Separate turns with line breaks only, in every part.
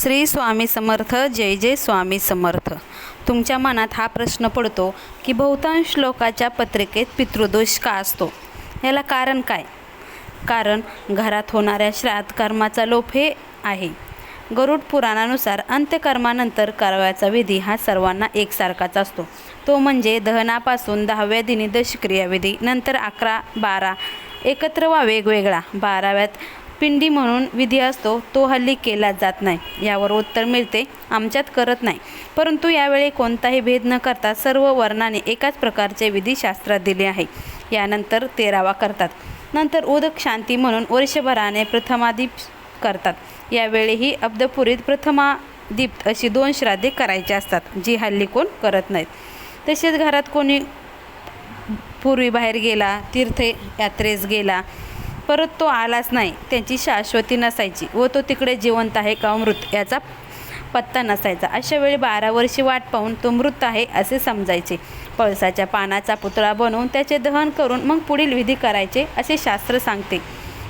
श्री स्वामी समर्थ जय जय स्वामी समर्थ. तुमच्या मनात हा प्रश्न पडतो की बहुतांश लोकाच्या पत्रिकेत पितृदोष का असतो? याला कारण काय? कारण घरात होणाऱ्या श्राद्ध कर्माचा लोप हे आहे. गरुड पुराणानुसार अंत्यकर्मानंतर करावयाचा विधी हा सर्वांना एकसारखाच असतो. तो म्हणजे दहनापासून दहाव्या दिनी दशक्रिया विधी नंतर अकरा बारा एकत्र वा वेगवेगळा. बाराव्यात पिंडी म्हणून विधी असतो तो हल्ली केला जात नाही. यावर उत्तर मिळते आमच्यात करत नाही. परंतु यावेळी कोणताही भेद न करता सर्व वर्णाने एकाच प्रकारचे विधी शास्त्रात दिले आहे. यानंतर तेरावा करतात. नंतर उदक शांती म्हणून वर्षभराने प्रथमादीप करतात. यावेळीही अब्दपुरीत प्रथमादीप्त अशी दोन श्राद्धे करायची असतात जी हल्ली कोण करत नाहीत. तसेच घरात कोणी पूर्वी बाहेर गेला तीर्थयात्रेस गेला परत तो आलाच नाही. त्याची शाश्वती नसायची व तो तिकडे जिवंत आहे का मृत याचा पत्ता नसायचा. अशा वेळी बारा वर्षी वाट पाहून तो मृत आहे असे समजायचे. पळसाच्या पानाचा पुतळा बनवून त्याचे दहन करून मग पुढील विधी करायचे असे शास्त्र सांगते.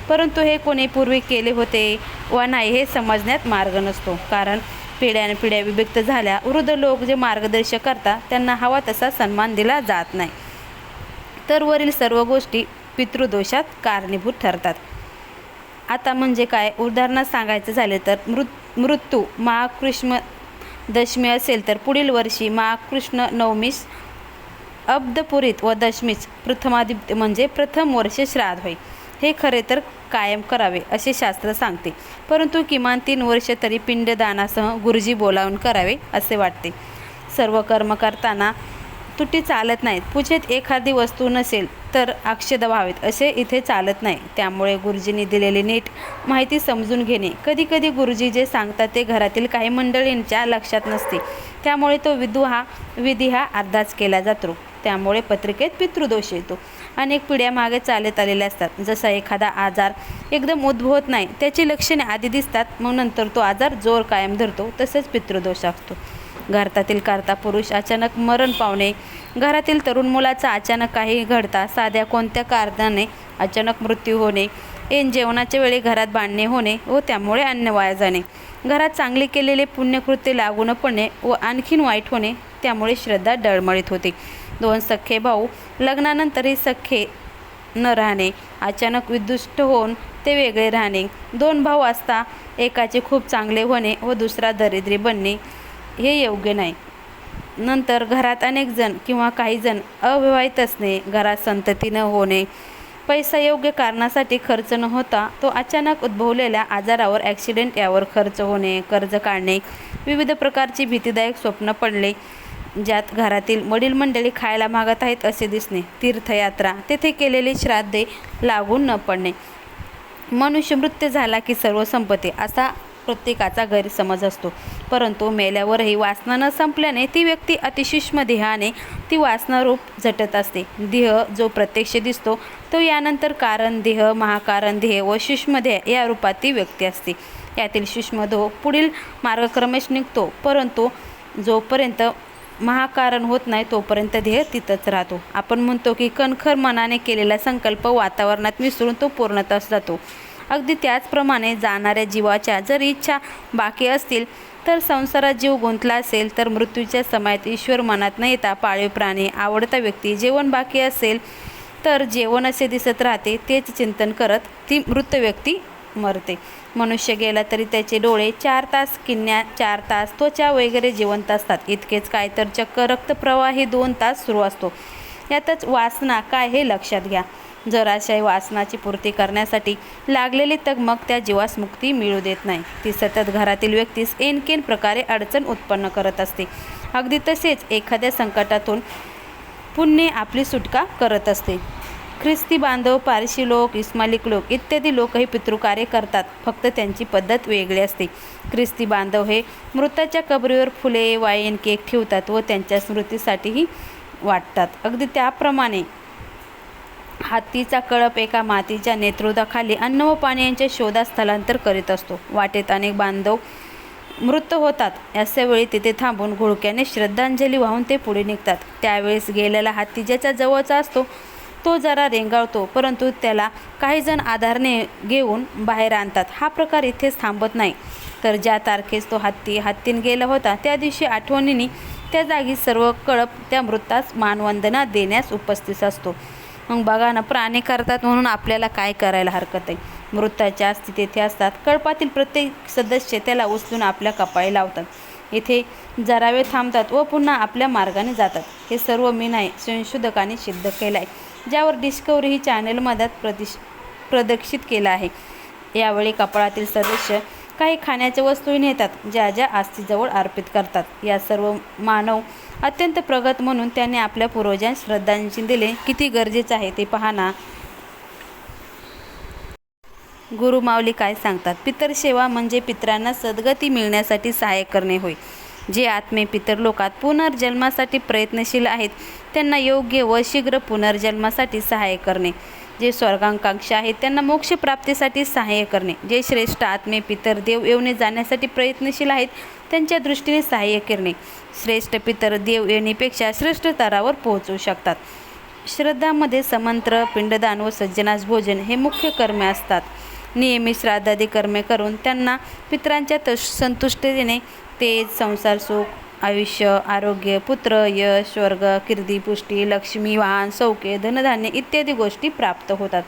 परंतु हे कोणी पूर्वी केले होते वा नाही हे समजण्यात मार्ग नसतो. कारण पिढ्यानपिढ्या विभक्त झाल्या वृद्ध लोक जे मार्गदर्शक करतात त्यांना हवा तसा सन्मान दिला जात नाही. तर वरील सर्व गोष्टी पितृदोषात कारणीभूत ठरतात. आता म्हणजे काय? उदाहरणात सांगायचं झाले तर मृत मृत्यू महाकृष्ण दशमी असेल तर पुढील वर्षी महाकृष्ण नवमीस अब्दपुरीत व दशमीच प्रथमादित्य म्हणजे प्रथम वर्ष श्राद्ध होय. हे खरे तर कायम करावे असे शास्त्र सांगते. परंतु किमान तीन वर्ष तरी पिंडदानासह गुरुजी बोलावून करावे असे वाटते. सर्व कर्म करताना तुटी चालत नाहीत. पूजेत एखादी वस्तू नसेल तर आक्षेद व्हावेत असे इथे चालत नाही. त्यामुळे गुरुजींनी दिलेली नीट माहिती समजून घेणे. कधीकधी गुरुजी जे सांगतात ते घरातील काही मंडळींच्या लक्षात नसते. त्यामुळे तो विधू हा विधी हा अर्धाच केला जातो. त्यामुळे पत्रिकेत पितृदोष येतो. अनेक पिढ्या मागे चालत आलेल्या असतात. जसा एखादा आजार एकदम उद्भवत नाही त्याची लक्षणे आधी दिसतात मग नंतर तो आजार जोर कायम धरतो तसेच पितृदोष असतो. घरातील करता पुरुष अचानक मरण पावणे. घरातील तरुण मुलाचा अचानक काही घडता साध्या कोणत्या कारणाने अचानक मृत्यू होणे ऐन जेवणाच्या वेळी घरात बांधणे होणे व त्यामुळे अन्न वाया जाणे. घरात चांगले केलेले पुण्यकृत्य लागू न पडणे व आणखीन वाईट होणे त्यामुळे श्रद्धा डळमळीत होते. दोन सख्खे भाऊ लग्नानंतरही सख्खे न राहणे अचानक विदुष्ट होऊन ते वेगळे राहणे. दोन भाऊ असता एकाचे खूप चांगले होणे व दुसरा दरिद्री बनणे. हे योग्य नाही. नंतर घरात अनेक जण किंवा काही जण अविवाहित असणे घरात संतती न होणे पैसा योग्य कारणासाठी खर्च न होता तो अचानक उद्भवलेल्या आजारावर ॲक्सिडेंट यावर खर्च होणे कर्ज काढणे विविध प्रकारची भीतीदायक स्वप्न पडले ज्यात घरातील वडील मंडळी खायला मागत आहेत असे दिसणे तीर्थयात्रा तेथे केलेली श्राद्धे लागून न पडणे. मनुष्य मृत्यू झाला की सर्व संपत्ती असा प्रत्येकाचा गैरसमज असतो. परंतु मेल्यावरही वासना न संपल्याने ती व्यक्ती अतिसूक्ष्म देहाने ती वासनारूप झटत असते. देह जो प्रत्यक्ष दिसतो तो यानंतर कारण देह महाकारण देह व सूक्ष्मदेह या रूपात ती व्यक्ती असते. यातील सूक्ष्मदेह पुढील मार्गक्रमेश निघतो परंतु जोपर्यंत महाकारण होत नाही तोपर्यंत देह तिथंच राहतो. आपण म्हणतो की कणखर मनाने केलेला संकल्प वातावरणात मिसळून तो पूर्णतः जातो. अगदी त्याचप्रमाणे जाणाऱ्या जीवाच्या जर इच्छा बाकी असतील तर संसारात जीव गुंतला असेल तर मृत्यूच्या समयात ईश्वर मनात न येता पाळीव प्राणी आवडता व्यक्ती जेवण बाकी असेल तर जेवण असे दिसत राहते तेच चिंतन करत ती मृत व्यक्ती मरते. मनुष्य गेला तरी त्याचे डोळे चार तास किन्या चार तास त्वचा वगैरे जिवंत असतात. इतकेच काय तर चक्क रक्तप्रवाह हे दोन तास सुरू असतो. यातच वासना काय हे लक्षात घ्या. जराशय वासनाची पूर्ती करण्यासाठी लागलेली तगमग त्या जीवास मुक्ती मिळू देत नाही. ती सतत घरातील व्यक्तीस एनकेन प्रकारे अडचण उत्पन्न करत असते. अगदी तसेच एखाद्या संकटातून पुण्य आपली सुटका करत असते. ख्रिस्ती बांधव पारशी लोक इस्मालिक लोक इत्यादी लोकही पितृकार्य करतात. फक्त त्यांची पद्धत वेगळी असते. ख्रिस्ती बांधव हे मृताच्या कबरीवर फुले वाईन केक ठेवतात व त्यांच्या स्मृतीसाठीही वाटतात. अगदी त्याप्रमाणे हत्तीचा कळप एका मातीच्या नेतृत्वाखाली अन्न व पाणी यांच्या शोधात स्थलांतर करीत असतो. वाटेत अनेक बांधव मृत होतात. अशा वेळी तिथे थांबून घोळक्याने श्रद्धांजली वाहून ते पुढे निघतात. त्यावेळेस गेलेला हत्ती ज्याच्या जवळचा असतो तो जरा रेंगाळतो परंतु त्याला काही जण आधारने घेऊन बाहेर आणतात. हा प्रकार इथेच थांबत नाही. तर ज्या तारखेस तो हत्ती हत्तीन गेला होता त्या दिवशी आठवणीने त्या जागी सर्व कळप त्या मृतास मानवंदना देण्यास उपस्थित असतो. मग बघा ना प्राणी करतात म्हणून आपल्याला काय करायला हरकत आहे? मृताच्या अस्थी तेथे असतात. कळपातील प्रत्येक सदस्य त्याला उचलून आपल्या कपाळी लावतात. येथे जरावे थांबतात व पुन्हा आपल्या मार्गाने जातात. हे सर्व मी नाही संशोधकांनी सिद्ध केलं आहे ज्यावर डिस्कवरी ही चॅनलमध्ये प्रदिश प्रदर्शित केलं आहे. यावेळी कपाळातील सदस्य काही खाण्याच्या वस्तूही नेतात ज्या ज्या आस्थीजवळ अर्पित करतात. या सर्व मानव अत्यंत प्रगत म्हणून त्याने आपल्या पूर्वजांस श्रद्धांजली दिले. किती गरजेचं आहे ते पाहना गुरुमावली काय सांगतात? पितर सेवा म्हणजे पितरांना सद्गती मिळण्यासाठी सहाय्य करणे होय. जे आत्मे पितर लोकात पुनर्जन्मासाठी प्रयत्नशील आहेत त्यांना योग्य व शीघ्र पुनर्जन्मासाठी सहाय्य करणे. जे स्वर्गाकांक्षा आहेत त्यांना मोक्षप्राप्तीसाठी सहाय्य करणे. जे श्रेष्ठ आत्मे पितर देव येवणे जाण्यासाठी प्रयत्नशील आहेत त्यांच्या दृष्टीने सहाय्य करणे. श्रेष्ठ पितर देव येण्यापेक्षा श्रेष्ठ स्तरावर पोहोचू शकतात. श्रद्धामध्ये समंत्र पिंडदान व सज्जनास भोजन हे मुख्य कर्मे असतात. नियमित श्राद्धादी कर्मे करून त्यांना पितरांच्या तश संतुष्टीने तेज संसार सुख आयुष्य आरोग्य पुत्र यश स्वर्ग कीर्ती पुष्टी लक्ष्मी वाहन सौके धनधान्य इत्यादी गोष्टी प्राप्त होतात.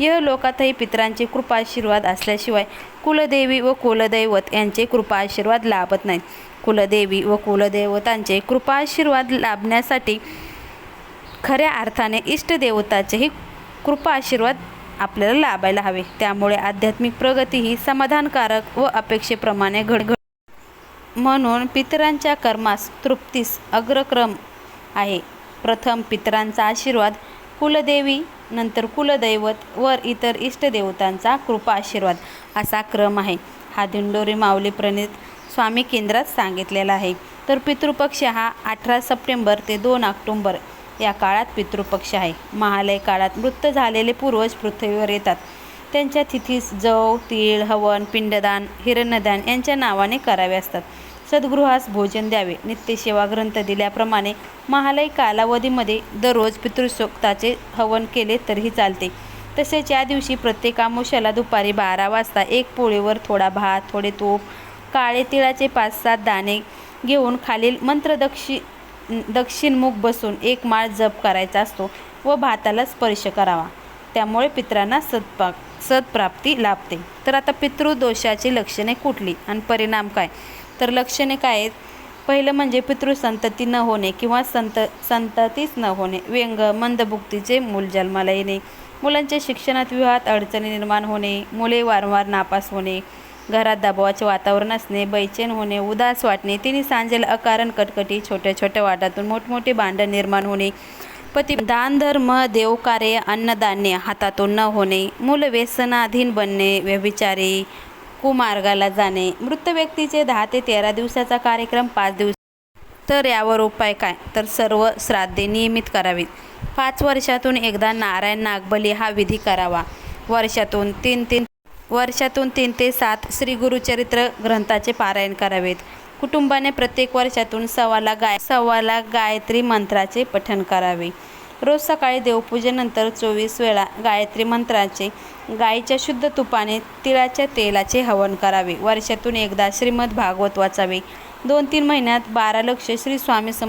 यह लोकातही पितरांचे कृपाशीर्वाद असल्याशिवाय कुलदेवी व कुलदैवत यांचे कृपाशीर्वाद लाभत नाहीत. कुलदेवी व कुलदैवतांचे कृपाशीर्वाद लाभण्यासाठी खऱ्या अर्थाने इष्टदेवताचेही कृपा आशीर्वाद आपल्याला लाभायला हवे. त्यामुळे आध्यात्मिक प्रगती ही समाधानकारक व अपेक्षेप्रमाणे घड घड म्हणून पितरांच्या कर्मास तृप्तीस अग्रक्रम आहे. प्रथम पितरांचा आशीर्वाद कुलदेवी नंतर कुलदैवत वर इतर इष्टदेवतांचा कृपा आशीर्वाद असा क्रम आहे. हा दिंडोरी माऊली प्रणित स्वामी केंद्रात सांगितलेला आहे. तर पितृपक्ष हा अठरा सप्टेंबर ते दोन ऑक्टोंबर या काळात पितृपक्ष आहे. महालय काळात मृत झालेले पूर्वज पृथ्वीवर येतात. त्यांच्या तिथीस जव तीळ हवन पिंडदान हिरण्यदान यांच्या नावाने करावे असतात. सद्गृहास भोजन द्यावे. नित्यसेवा ग्रंथ दिल्याप्रमाणे महालय कालावधीमध्ये दररोज पितृसोक्ताचे हवन केले तरीही चालते. तसेच या दिवशी प्रत्येक आमुष्याला दुपारी बारा वाजता एक पोळीवर थोडा भात थोडे तूप काळे तिळाचे पाच सात दाणे घेऊन खालील मंत्रदक्षि दक्षिणमुख बसून एक माळ जप करायचा असतो व भाताला स्पर्श करावा. त्यामुळे पितरांना सत्पा सदप्राप्ती लाभते. तर आता पितृदोषाची लक्षणे कुठली आणि परिणाम काय? तर लक्षणे काय आहेत? पहिलं म्हणजे पितृसंतती न होणे किंवा संत संततीच न होणे. व्यंग मंदभुक्तीचे मूल जन्माला येणे मुलांच्या शिक्षणात विवाहात अडचणी निर्माण होणे मुले वारंवार नापास होणे घरात दबावाचे वातावरण असणे बैचेन होणे उदास वाटणे तिने सांजेला अकारण कटकटी छोट्या छोट्या वाटातून मोठमोठे भांडण निर्माण होणे पती दान धर्म देवकार्य अन्नधान्य हातातून न होणे मूल व्यसनाधीन बनणे व्यभिचारी कुमार्गाला जाणे मृत व्यक्तीचे दहा ते तेरा दिवसाचा कार्यक्रम पाच दिवस. तर यावर उपाय काय? तर सर्व श्राद्धे नियमित करावीत. पाच वर्षातून एकदा नारायण नागबली हा विधी करावा. वर्षातून तीन तीन वर्षातून तीन ते सात श्री गुरुचरित्र ग्रंथाचे पारायण करावेत. कुटुंबाने प्रत्येक वर्षातून सव्वाला गाय सव्वाला गायत्री मंत्राचे पठण करावे. रोज सकाळी देवपूजेनंतर चोवीस वेळा गायत्री मंत्राचे गायीच्या शुद्ध तुपाने तिळाच्या तेलाचे हवन करावे. वर्षातून एकदा श्रीमद भागवत वाचावे. दोन तीन महिन्यात बारा लक्ष श्री स्वामी सम